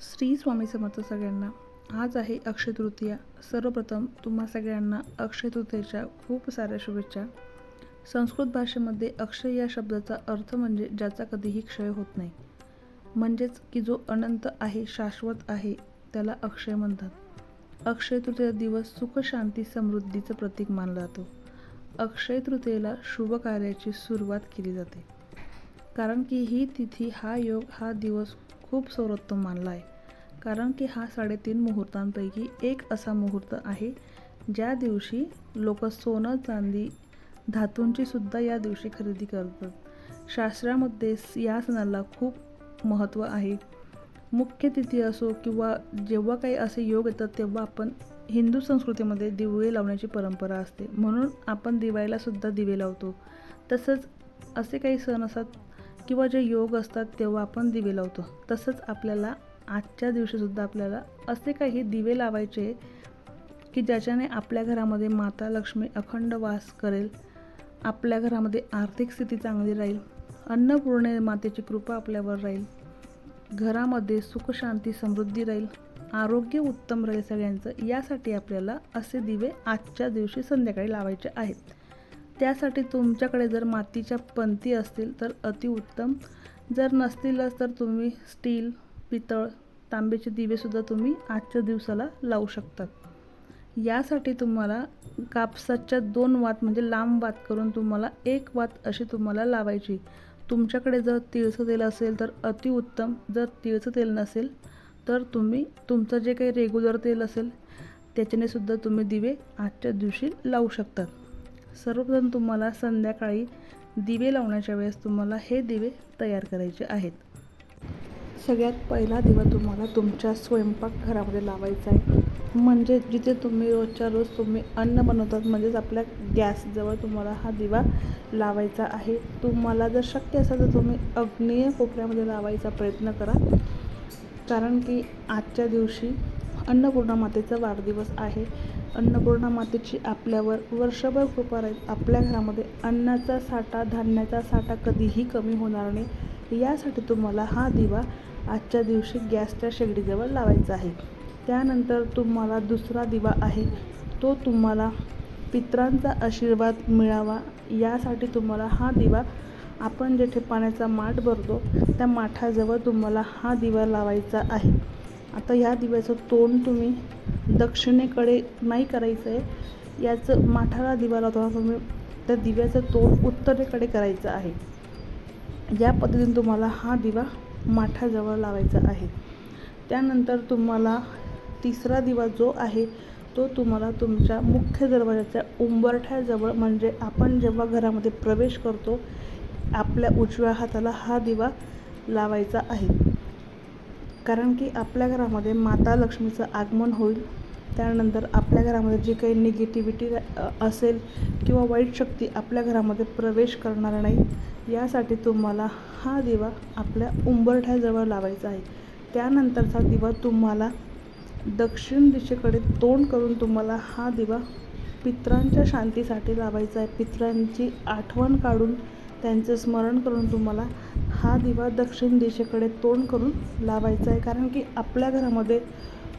श्री स्वामी समर्थ सगळ्यांना. आज आहे अक्षय तृतीया. सर्वप्रथम तुम्हा सगळ्यांना अक्षय तृतीयेच्या खूप साऱ्या शुभेच्छा. संस्कृत भाषेमध्ये अक्षय या शब्दाचा अर्थ म्हणजे ज्याचा कधीही क्षय होत नाही. म्हणजेच की जो अनंत आहे शाश्वत आहे त्याला अक्षय म्हणतात. अक्षय तृतीया दिवस सुख शांती समृद्धीचं प्रतीक मानला जातो. अक्षय तृतीयेला शुभ कार्याची सुरुवात केली जाते. कारण की ही तिथी हा योग हा दिवस खूप सर्वोत्तम मानला आहे कारण की हा साडेतीन मुहूर्तांपैकी एक असा मुहूर्त आहे ज्या दिवशी लोक सोनं चांदी धातूंची सुद्धा या दिवशी खरेदी करतात. शास्त्रामध्ये या सणाला खूप महत्त्व आहे. मुख्य तिथी असो किंवा जेव्हा काही असे योग येतात तेव्हा आपण हिंदू संस्कृतीमध्ये दिवे लावण्याची परंपरा असते. म्हणून आपण दिवाळीलासुद्धा दिवे लावतो. तसंच असे काही सण असतात किंवा जे योग असतात तेव्हा आपण दिवे लावतो. तसंच आपल्याला आजच्या दिवशीसुद्धा आपल्याला असे काही दिवे लावायचे की ज्याच्याने आपल्या घरामध्ये माता लक्ष्मी अखंड वास करेल आपल्या घरामध्ये आर्थिक स्थिती चांगली राहील अन्नपूर्णे मातेची कृपा आपल्यावर राहील घरामध्ये सुखशांती समृद्धी राहील आरोग्य उत्तम राहील सगळ्यांचं यासाठी आपल्याला असे दिवे आजच्या दिवशी संध्याकाळी लावायचे आहेत. त्यासाठी तुमच्याकडे जर मातीच्या पंती असतील तर अतिउत्तम जर नसतीलच तर तुम्ही स्टील पितळ तांब्याचे दिवेसुद्धा तुम्ही आजच्या दिवसाला लावू शकतात. यासाठी तुम्हाला कापसाच्या दोन वात म्हणजे लांब वात करून तुम्हाला एक वात अशी तुम्हाला लावायची. तुमच्याकडे जर तिळचं तेल असेल तर अतिउत्तम जर तिळचं तेल नसेल तर तुम्ही तुमचं जे काही रेग्युलर तेल असेल त्याच्याने सुद्धा तुम्ही दिवे आजच्या दिवशी लावू शकतात. सर्वप्रथम तुम्हाला संध्याकाळी दिवे लावण्याच्या वेळेस तुम्हाला हे दिवे तयार करायचे आहेत. सगळ्यात पहिला दिवा तुम्हाला तुमच्या स्वयंपाकघरामध्ये लावायचा आहे. म्हणजे जिथे तुम्ही रोजच्या रोज तुम्ही अन्न बनवतात म्हणजेच आपल्या गॅसजवळ तुम्हाला हा दिवा लावायचा आहे. तुम्हाला जर शक्य असेल तर तुम्ही अग्नेय कोपऱ्यामध्ये लावायचा प्रयत्न करा. कारण की आजच्या दिवशी अन्नपूर्णा मातेचा वाढदिवस आहे. अन्नपूर्णा मातेची आपल्यावर वर्षभर कृपा राहील. आपल्या घरामध्ये अन्नाचा साठा धान्याचा साठा कधीही कमी होणार नाही. यासाठी तुम्हाला हा दिवा आजच्या दिवशी गॅसच्या शेगडीजवळ लावायचा आहे. त्यानंतर तुम्हाला दुसरा दिवा आहे. तो तुम्हाला पित्रांचा आशीर्वाद मिळावा. यासाठी तुम्हाला हा दिवा आपण जेथे पाण्याचा माठ भरतो त्या माठाजवळ तुम्हाला हा दिवा लावायचा आहे. आता या दिव्याचं तोंड तुम्ही दक्षिणेकडे नाही करायचं आहे याचं माठाला दिवा लावताना तुम्ही त्या दिव्याचं तोंड उत्तरेकडे करायचं आहे. या पद्धतीने तुम्हाला हा दिवा माठाजवळ लावायचा आहे. त्यानंतर तुम्हाला तिसरा दिवा जो आहे तो तुम्हाला तुमच्या मुख्य दरवाजाच्या उंबरठ्याजवळ म्हणजे आपण जेव्हा घरामध्ये प्रवेश करतो आपल्या उजव्या हाताला हा दिवा लावायचा आहे. कारण की आपल्या घरामध्ये माता लक्ष्मीचं आगमन होईल. त्यानंतर आपल्या घरामध्ये जी काही निगेटिव्हिटी असेल किंवा वाईट शक्ती आपल्या घरामध्ये प्रवेश करणार नाही यासाठी तुम्हाला हा दिवा आपल्या उंबरठ्याजवळ लावायचा आहे. त्यानंतरचा दिवा तुम्हाला दक्षिण दिशेकडे तोंड करून तुम्हाला हा दिवा पित्रांच्या शांतीसाठी लावायचा आहे. पित्रांची आठवण काढून त्यांचं स्मरण करून तुम्हाला हा दिवा दक्षिण दिशेकडे तोंड करून लावायचा आहे. कारण की आपल्या घरामध्ये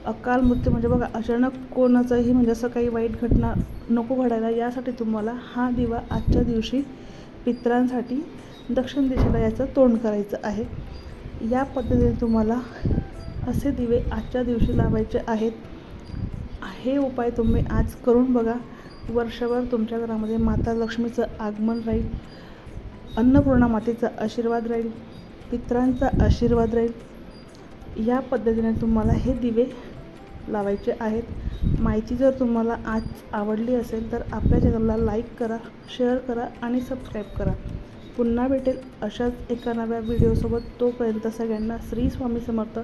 अकाल मृत्यू म्हणजे बघा अचानक कोणाचंही म्हणजे असं काही वाईट घटना नको घडायला यासाठी तुम्हाला हा दिवा आजच्या दिवशी पित्रांसाठी दक्षिण दिशेला याचं तोंड करायचं आहे. या पद्धतीने तुम्हाला असे दिवे आजच्या दिवशी लावायचे आहेत. हे उपाय तुम्ही आज करून बघा. वर्षभर तुमच्या घरामध्ये माता लक्ष्मीचं आगमन राहील. अन्नपूर्णा मातेचा आशीर्वाद राहील पित्रांचा आशीर्वाद राहील. या पद्धतीने तुम्हाला हे दिवे लावायचे आहेत. माहिती जर तुम्हाला आज आवडली असेल तर आपल्या चॅनलला लाईक करा शेअर करा आणि सबस्क्राईब करा. पुन्हा भेटेल अशाच एका नव्या व्हिडिओसोबत तोपर्यंत सगळ्यांना श्री स्वामी समर्थ.